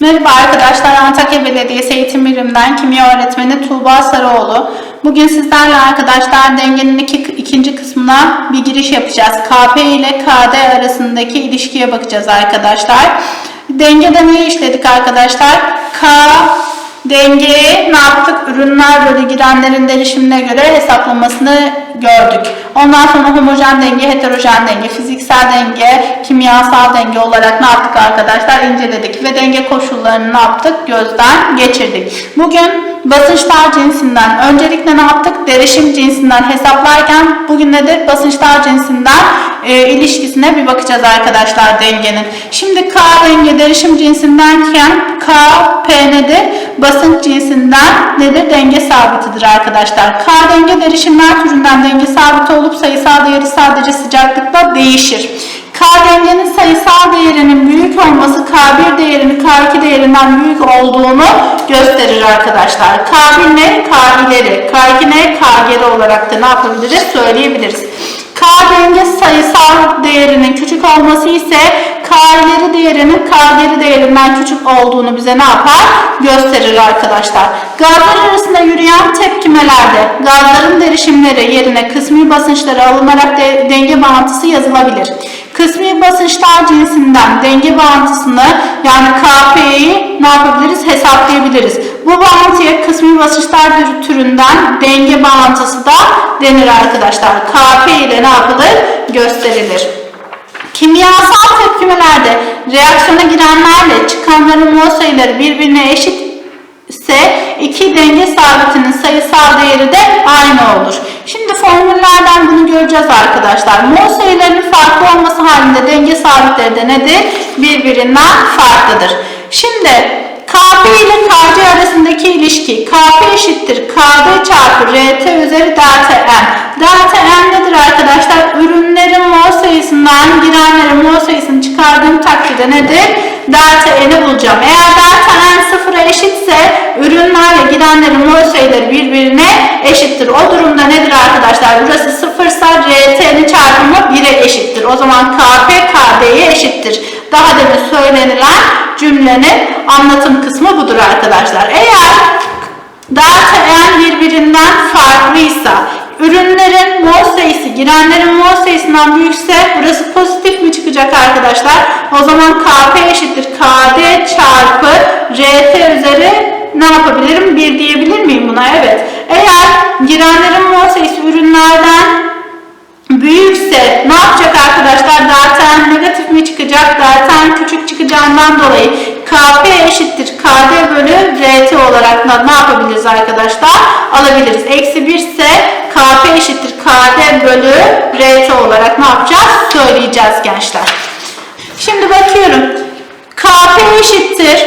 Merhaba arkadaşlar, Antakya Belediyesi Eğitim Biriminden Kimya Öğretmeni Tuğba Sarıoğlu. Bugün sizlerle arkadaşlar dengenin iki, ikinci kısmına bir giriş yapacağız. KP ile KD arasındaki ilişkiye bakacağız arkadaşlar. Dengede ne işledik arkadaşlar? K dengeye ne yaptık? Ürünler bölü girenlerin derişimine göre hesaplamasını gördük. Ondan sonra homojen denge, heterojen denge, fiziksel denge, kimyasal denge olarak ne yaptık arkadaşlar? İnceledik ve denge koşullarını ne yaptık? Gözden geçirdik. Bugün basınçlar cinsinden öncelikle ne yaptık? Derişim cinsinden hesaplarken bugün nedir? Basınçlar cinsinden e, ilişkisine bir bakacağız arkadaşlar dengenin. Şimdi K denge derişim cinsindenken K, P nedir? Basınç cinsinden nedir? Denge sabitidir arkadaşlar. K denge derişimler türünden denge sabiti olup sayısal değeri sadece sıcaklıkla değişir. K dengenin sayısal değerinin büyük olması K1 değerini K2 değerinden büyük olduğunu gösterir arkadaşlar. K1 ne? K ileri. K2 ne? K geri olarak da ne yapabiliriz? Söyleyebiliriz. K denge sayısal değerinin küçük olması ise K ileri değerinin K geri değerinden küçük olduğunu bize ne yapar? Gösterir arkadaşlar. Gazlar arasında yürüyen tepkimelerde gazların derişimleri yerine kısmi basınçları alınarak de, denge bağıntısı yazılabilir. Kısmi basınçlar cinsinden denge bağıntısını yani KP'yi ne yapabiliriz? Hesaplayabiliriz. Bu bağıntıya kısmi basınçlar türünden denge bağıntısı da denir arkadaşlar. KP ile ne yapılır? Gösterilir. Kimyasal tepkimelerde reaksiyona girenlerle çıkanların mol sayıları birbirine eşit ise iki denge sabitinin sayısal değeri de aynı olur. Şimdi formüllerden bunu göreceğiz arkadaşlar. Mol sayılarının farklı olması halinde denge sabitleri de nedir? Birbirinden farklıdır. Şimdi KP ile KC arasındaki ilişki KP eşittir KD çarpı RT üzeri delta N. Delta N nedir arkadaşlar? Ürünlerin mol sayısından girenlerin mol sayısını çıkardığım takdirde nedir? Delta N'i bulacağım. Eğer delta N sıfıra eşitse ürünlerle girenlerin mol sayıları birbirine eşittir. O durumda nedir arkadaşlar? Burası sıfırsa RT'nin çarpımı 1'e eşittir. O zaman KP KD'ye eşittir. Daha demin söylenilen cümlenin anlatım kısmı budur arkadaşlar. Eğer delta n birbirinden farklıysa, ürünlerin mol sayısı girenlerin mol sayısından büyükse burası pozitif mi çıkacak arkadaşlar? O zaman Kp eşittir Kd çarpı Rt üzeri ne yapabilirim? 1 diyebilir miyim buna? Evet. Eğer girenlerin mol sayısı ürünlerden büyükse ne yapacak arkadaşlar? Zaten negatif mi çıkacak? Zaten küçük çıkacağından dolayı Kp eşittir Kd bölü Rt olarak ne yapabiliriz arkadaşlar? Alabiliriz. Eksi 1 ise Kp eşittir Kd bölü Rt olarak ne yapacağız? Söyleyeceğiz gençler. Şimdi bakıyorum. Kp eşittir.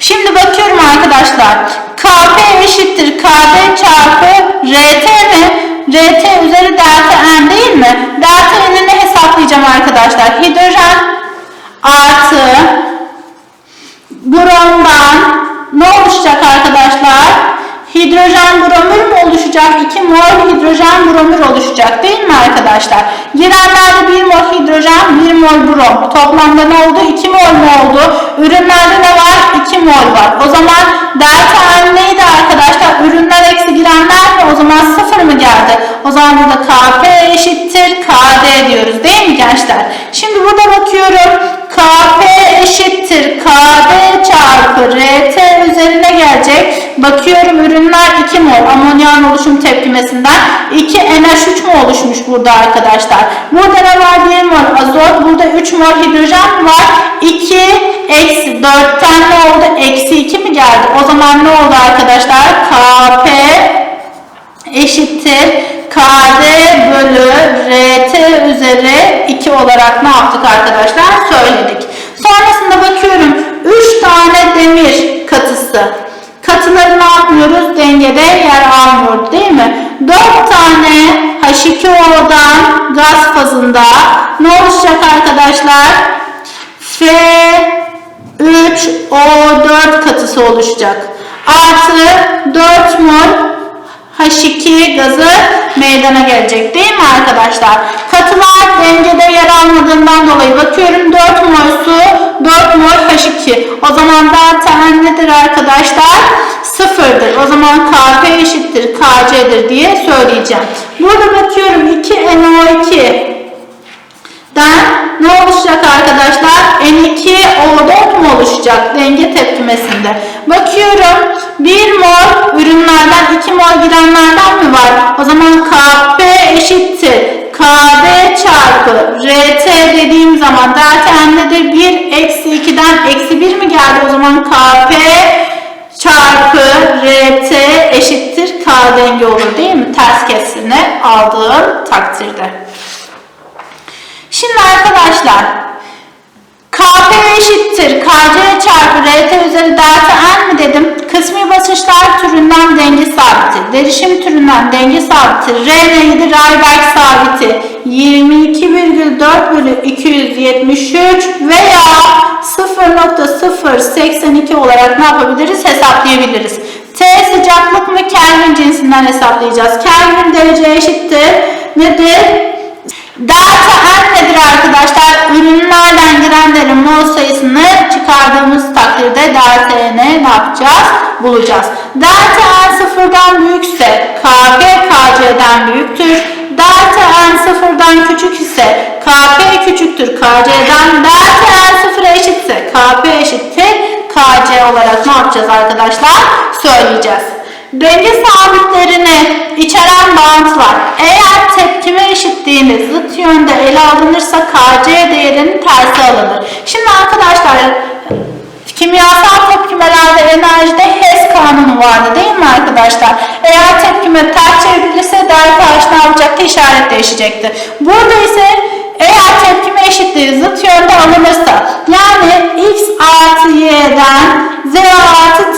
Şimdi bakıyorum arkadaşlar. Kp eşittir Kd çarpı Rt mi? Rt üzeri delta n değil mi? Delta n'ini hesaplayacağım arkadaşlar. Hidrojen artı brondan ne oluşacak arkadaşlar? Hidrojen bromür mü oluşacak? 2 mol hidrojen bromür oluşacak değil mi arkadaşlar? Girenlerde 1 mol hidrojen, 1 mol brom. Toplamda ne oldu? 2 mol mu oldu? Ürünlerde ne var? 2 mol var. O zaman delta N neydi arkadaşlar? Ürünler eksi girenler mi? O zaman 0 mı geldi? O zaman burada Kp eşittir Kd diyoruz değil mi gençler? Şimdi burada bakıyorum. Kp eşittir Kd çarpı Rt üzerine gelecek. Bakıyorum ürünler 2 mol amonyan oluşum tepkimesinden 2 NH3 mu oluşmuş burada arkadaşlar. Burada ne var? 1 mol azot. Burada 3 mol hidrojen var. 2 eksi 4'ten ne oldu? Eksi 2 mi geldi? O zaman ne oldu arkadaşlar? Kp eşittir Kd bölü Rt üzeri 2 olarak ne yaptık arkadaşlar? Söyledik. Sonrasında bakıyorum 3 tane demir katısı. Katıları ne yapmıyoruz? Dengede yer almıyor değil mi? 4 tane H2O'dan gaz fazında ne oluşacak arkadaşlar? F3O4 katısı oluşacak. Artı 4 mol H2 gazı meydana gelecek değil mi arkadaşlar? Katılar dengede yer almadığından dolayı bakıyorum 4 mol su 4 mol H2. O zaman delta N nedir arkadaşlar? Sıfırdır. O zaman Kp eşittir Kc'dir diye söyleyeceğim. Burada bakıyorum 2NO2 den ne oluşacak arkadaşlar? N2O4 mu oluşacak denge tepkimesinde? Bakıyorum 1 mol ürünlerden 2 mol girenlerden mi var? O zaman Kp eşittir. KD çarpı RT dediğim zaman delta N nedir? 1 eksi 2'den eksi 1 mi geldi? O zaman Kp çarpı RT eşittir K denge olur değil mi? Ters kesini aldığım takdirde. Şimdi arkadaşlar Kp eşittir Kc çarpı Rt üzeri delta n mi dedim? Kısmi basınçlar türünden denge sabiti, derişim türünden denge sabiti, R neydi? Rayberg sabiti 22,4 bölü 273 veya 0.082 olarak ne yapabiliriz? Hesaplayabiliriz. T sıcaklık mı Kelvin cinsinden hesaplayacağız. Kelvin derece eşittir. Nedir? Delta arkadaşlar? Ürünlerden girenlerin mol sayısını çıkardığımız takdirde delta N'e yapacağız? Bulacağız. Delta N sıfırdan büyükse Kp Kc'den büyüktür. Delta N sıfırdan küçük ise Kp küçüktür Kc'den. Delta N sıfıra eşitse Kp eşittir Kc olarak ne yapacağız arkadaşlar? Söyleyeceğiz. Denge sabitlerini içeren bağıntılar eğer tepkime eşitliğini zıt yönde ele alınırsa Kc değerinin tersi alınır. Şimdi arkadaşlar kimyasal tepkimelerde enerjide Hess kanunu vardı değil mi arkadaşlar? Eğer tepkime ters çevrilirse delta H ne yapacaktı? İşaret değişecekti. Burada ise eğer tepkime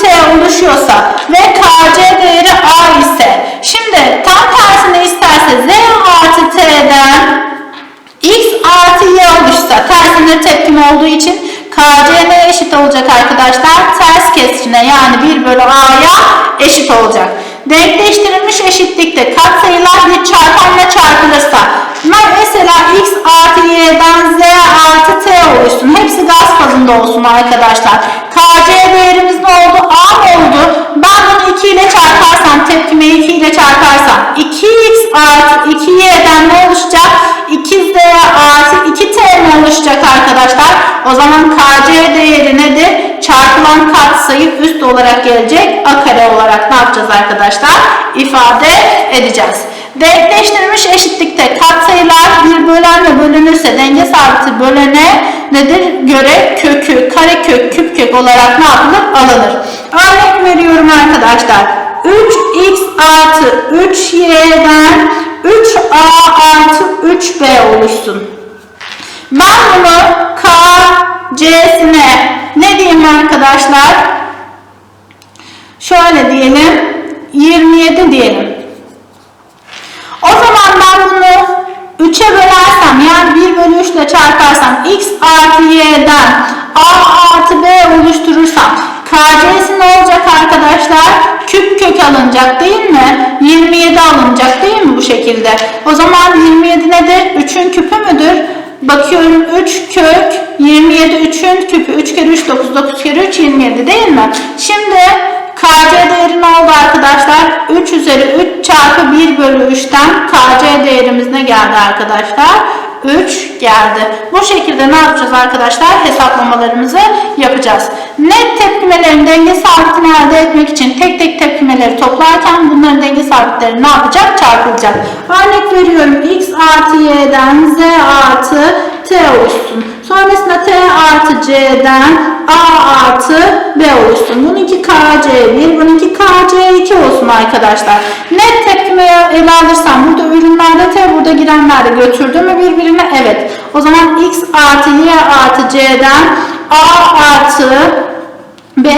t oluşuyorsa ve kc değeri a ise şimdi tam tersini isterse z artı t'den x artı y oluşsa tersine tepkime olduğu için kc neye eşit olacak arkadaşlar? Ters kesişine yani 1 bölü a'ya eşit olacak. Denkleştirilmiş eşitlikte katsayılar bir çarpanla çarpılırsa mesela x artı y'den z artı t oluşsun. Hepsi gaz fazında olsun arkadaşlar. Kc değerimiz ne oldu? A mı oldu? Ben bunu 2 ile çarparsam, tepkimeyi 2 ile çarparsam 2x artı 2y'den ne oluşacak? 2z artı 2t mi oluşacak arkadaşlar? O zaman kc değeri nedir? Çarpılan katsayı üst olarak gelecek. A kare olarak ne yapacağız arkadaşlar? İfade edeceğiz. Denkleştirilmiş eşitlikte katsayılar bir bölenle bölünürse denge sabiti bölene nedir? Göre kökü, karekök, küp kök olarak ne yapılır? Alınır. Örnek veriyorum arkadaşlar. 3x artı 3y'den 3a artı 3b oluşsun. Ben bunu k, c'sine ne diyeyim arkadaşlar? Şöyle diyelim. 27 diyelim. O zaman ben bunu 3'e bölersem yani 1 bölü 3 ile çarparsam x artı y'den a artı b oluşturursam kc'si ne olacak arkadaşlar? Küp kök alınacak değil mi? 27 alınacak değil mi bu şekilde? O zaman 27 nedir? 3'ün küpü müdür? Bakıyorum 3 kök 27 3'ün küpü 3 kere 3 9 9 kere 3 27 değil mi? Şimdi KC değeri ne oldu arkadaşlar? 3 üzeri 3 çarpı 1 bölü 3'ten KC değerimiz ne geldi arkadaşlar? 3 geldi. Bu şekilde ne yapacağız arkadaşlar? Hesaplamalarımızı yapacağız. Net tepkimelerin denge sabitini elde etmek için tek tek tepkimeleri toplarken bunların denge sabitleri ne yapacak? Çarpılacak. Örnek veriyorum x artı y'den z artı t oluşsun. Sonrasında t artı c'den a artı b oluşsun. Bununki kc1, bununki kc2 olsun arkadaşlar. Net tepkimeyi ele alırsam burada ürünlerde t burada girenler de götürdü mü birbirine? Evet. O zaman x artı y artı c'den a artı B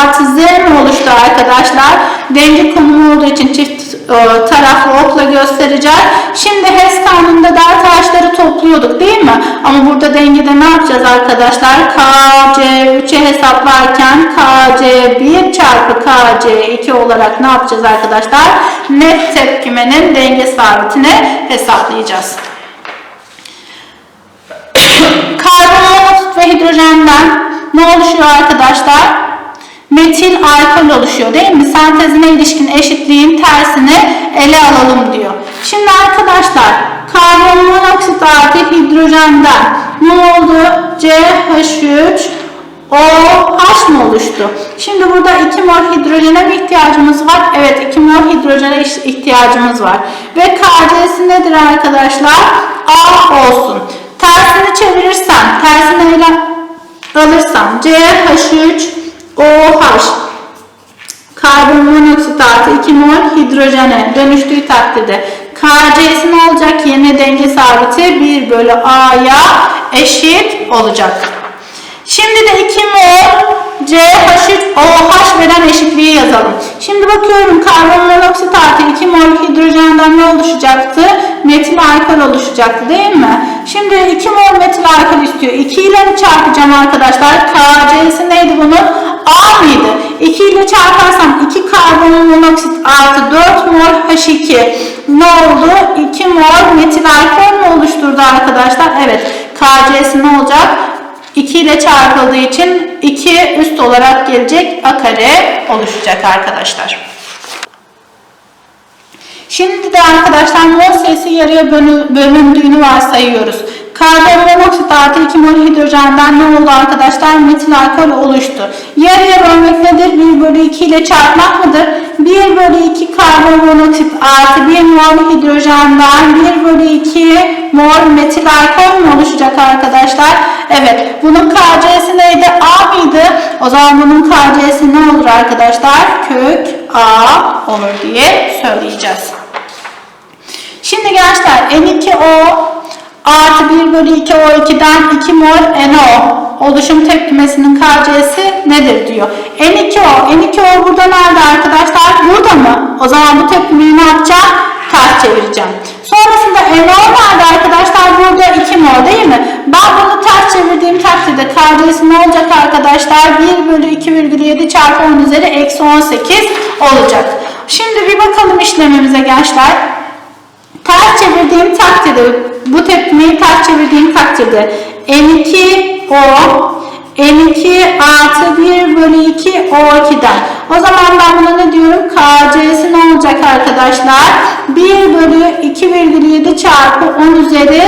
artı Z mi oluştu arkadaşlar? Denge konumu olduğu için çift taraflı okla göstereceğiz. Şimdi Hess kanununda delta taşları topluyorduk değil mi? Ama burada dengede ne yapacağız arkadaşlar? KC3'e hesaplarken KC1 çarpı KC2 olarak ne yapacağız arkadaşlar? Net tepkimenin denge sabitini hesaplayacağız. Karbonmonoksit ve hidrojenden ne oluşuyor arkadaşlar? Metil alkol oluşuyor değil mi? Sentezine ilişkin eşitliğin tersini ele alalım diyor. Şimdi arkadaşlar karbon monoksit artı hidrojenden ne oldu? CH3 OH mı oluştu? Şimdi burada 2 mol hidrojene mi ihtiyacımız var? Evet 2 mol hidrojene ihtiyacımız var. Ve KC'si nedir arkadaşlar? A olsun. Tersini çevirirsem, tersini ele alırsam CH3 OH karbon monoksit artı 2 mol hidrojene dönüştüğü takdirde KC'si ne olacak? Yine denge sabiti 1 bölü A'ya eşit olacak. Şimdi de 2 mol CH3OH veren eşitliği yazalım. Şimdi bakıyorum karbon monoksit artı 2 mol hidrojenden ne oluşacaktı? Metil alkol oluşacaktı değil mi? Şimdi 2 mol metil alkol istiyor. 2 ile mi çarpacağım arkadaşlar? KC'si neydi bunun? A mıydı? 2 ile çarparsam 2 karbon monoksit artı 4 mol H2 ne oldu? 2 mol metil alkol mu oluşturdu arkadaşlar? Evet. KC'si ne olacak? 2 ile çarpıldığı için 2 üst olarak gelecek A kare oluşacak arkadaşlar. Şimdi de arkadaşlar mol sayısı yarıya bölü- bölündüğünü varsayıyoruz. Karbon monoksit artı 2 mol hidrojenden ne oldu arkadaşlar? Metil alkol oluştu. Yarıya bölmek nedir? 1 bölü 2 ile çarpmak mıdır? 1 bölü 2 karbon monoksit artı 1 mol hidrojenden 1 bölü 2 mol metil alkol mü oluşacak arkadaşlar? Evet. Bunun KC'si neydi? A mıydı? O zaman bunun KC'si ne olur arkadaşlar? Kök A olur diye söyleyeceğiz. Şimdi gençler N2O artı 1 bölü 2 O2'den 2 mol NO oluşum tepkimesinin KC'si nedir diyor. N2O, N2O burada nerede arkadaşlar? Burada mı? O zaman bu tepkimeyi ne yapacağım? Ters çevireceğim. Sonrasında NO nerede arkadaşlar? Burada 2 mol değil mi? Ben bunu ters çevirdiğim takdirde KC'si ne olacak arkadaşlar? 1 bölü 2,7 çarpı 10 üzeri eksi 18 olacak. Şimdi bir bakalım işlemimize gençler. Ters çevirdiğim takdirde, bu tepkimeyi ters çevirdiğim takdirde N2O N2 artı 1 bölü 2 O2'den. O zaman ben buna ne diyorum? KC'si ne olacak arkadaşlar? 1 bölü 2,7 çarpı 10 üzeri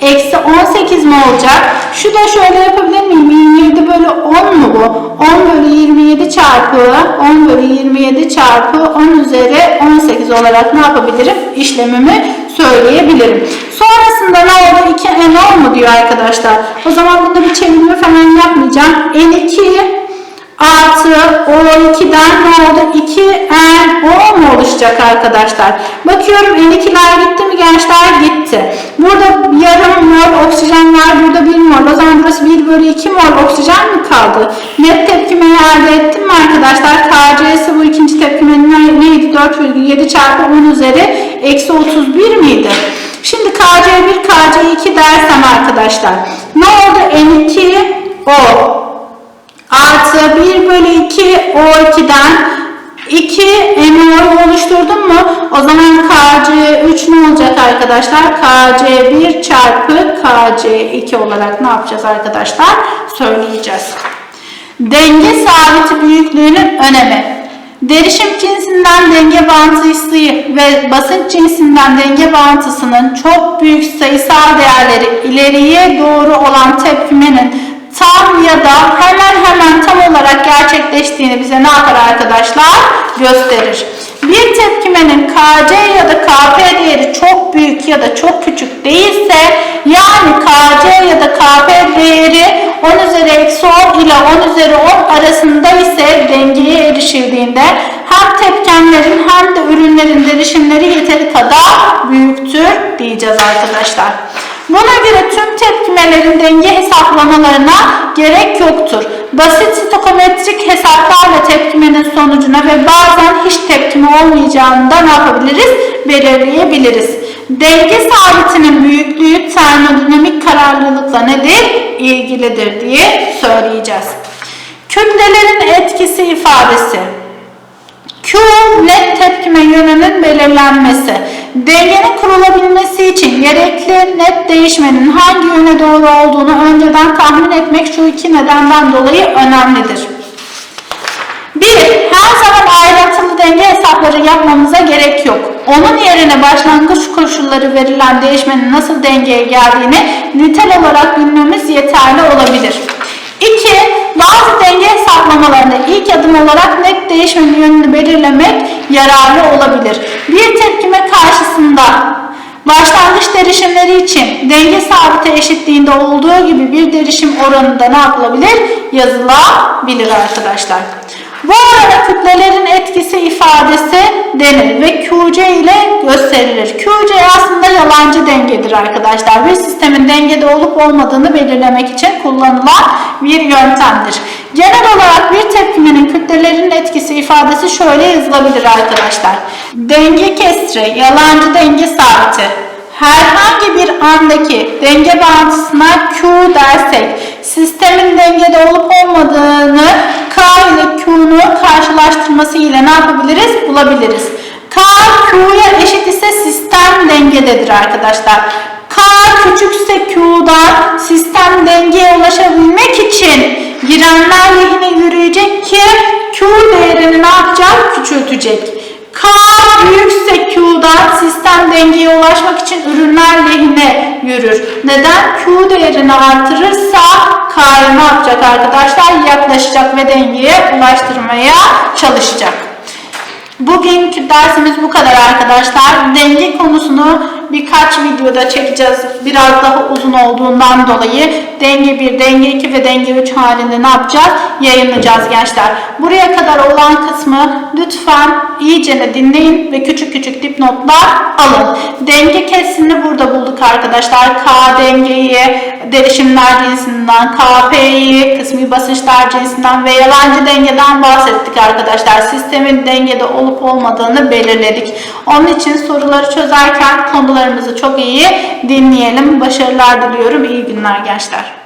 eksi 18 mi olacak? Şu da şöyle yapabilir miyim? 27 bölü 10 mu bu? 10 bölü 27 çarpı 10 bölü 27 çarpı 10 üzeri 18 olarak ne yapabilirim? İşlemimi söyleyebilirim. Sonrasında ne oldu? 2 n mu diyor arkadaşlar. O zaman bunda bir çevirme falan yapmayacağım. N2 artı O2'den ne oldu? 2 N O mu oluşacak arkadaşlar? Bakıyorum N2'ler gitti mi gençler? Gitti. Burada yarım mol oksijen var. Burada 1 mol. O zaman burası 1 bölü 2 mol oksijen mi kaldı? Net tepkimeyi elde ettim mi arkadaşlar? KC'si bu ikinci tepkimenin neydi? 4,7 çarpı 10 üzeri eksi 31 miydi? Şimdi KC1, KC2 dersem arkadaşlar. Ne oldu? N2 O artı 1 bölü 2 O2'den 2 NO'yu oluşturdum mu? O zaman KC3 ne olacak arkadaşlar? KC1 çarpı KC2 olarak ne yapacağız arkadaşlar? Söyleyeceğiz. Denge sabiti büyüklüğünün önemi. Derişim cinsinden denge bağıntısı ve basınç cinsinden denge bağıntısının çok büyük sayısal değerleri ileriye doğru olan tepkimenin tam ya da hemen hemen tam olarak gerçekleştiğini bize ne yapar arkadaşlar? Gösterir. Bir tepkimenin KC ya da KP değeri çok büyük ya da çok küçük değilse yani KC ya da KP değeri 10 üzeri eksi 10 ile 10 üzeri 10 arasında ise dengeye erişildiğinde hem tepkenlerin hem de ürünlerin derişimleri yeteri kadar büyüktür diyeceğiz arkadaşlar. Buna göre tüm tepkimelerin denge hesaplamalarına gerek yoktur. Basit stokometrik hesaplarla tepkimenin sonucuna ve bazen hiç tepkime olmayacağını da ne yapabiliriz? Belirleyebiliriz. Denge sabitinin büyüklüğü termodinamik kararlılıkla nedir? İlgilidir diye söyleyeceğiz. Kütlelerin etkisi ifadesi. Q net tepkime yönünün belirlenmesi. Dengenin kurulabilmesi için gerekli net değişmenin hangi yöne doğru olduğunu önceden tahmin etmek şu iki nedenden dolayı önemlidir. 1. Her zaman ayrıntılı denge hesapları yapmamıza gerek yok. Onun yerine başlangıç koşulları verilen değişmenin nasıl dengeye geldiğini nitel olarak bilmemiz yeterli olabilir. 2. Bazı denge hesaplamalarında ilk adım olarak net değişmenin yönünü belirlemek yararlı olabilir. Bir tepkime karşısında Başlangıç derişimleri için denge sabiti eşitliğinde olduğu gibi bir derişim oranında ne yapılabilir? Yazılabilir arkadaşlar. Bu arada kütlelerin etkisi ifadesi denir ve QC ile gösterilir. QC aslında yalancı dengedir arkadaşlar. Bir sistemin dengede olup olmadığını belirlemek için kullanılan bir yöntemdir. Genel olarak bir tepkimenin kütlelerin etkisi ifadesi şöyle yazılabilir arkadaşlar. Denge kesri, yalancı denge sabiti herhangi bir andaki denge bağıntısına Q dersek sistemin dengede olup olmadığını K ile Q'nu karşılaştırması ile ne yapabiliriz? Bulabiliriz. K Q'ya eşit ise sistem dengededir arkadaşlar. K küçükse Q'dan sistem dengeye ulaşabilmek için girenler lehine yürüyecek ki Q değerini ne yapacak? Küçültecek. K büyükse Q'dan sistem dengeye ulaşmak için ürünler lehine yürür. Neden? Q değerini artırırsa K'ya ne yapacak arkadaşlar? Yaklaşacak ve dengeye ulaştırmaya çalışacak. Bugünkü dersimiz bu kadar arkadaşlar. Denge konusunu birkaç videoda çekeceğiz. Biraz daha uzun olduğundan dolayı denge 1, denge 2 ve denge 3 halinde ne yapacağız? Yayınlayacağız gençler. Buraya kadar olan kısmı lütfen iyice dinleyin ve küçük küçük dipnotlar alın. Denge kesini burada bulduk arkadaşlar. K dengeyi, derişimler cinsinden, KP'yi, kısmi basınçlar cinsinden ve yalancı dengeden bahsettik arkadaşlar. Sistemin dengede olup olmadığını belirledik. Onun için soruları çözerken konularımızı çok iyi dinleyelim. Başarılar diliyorum. İyi günler gençler.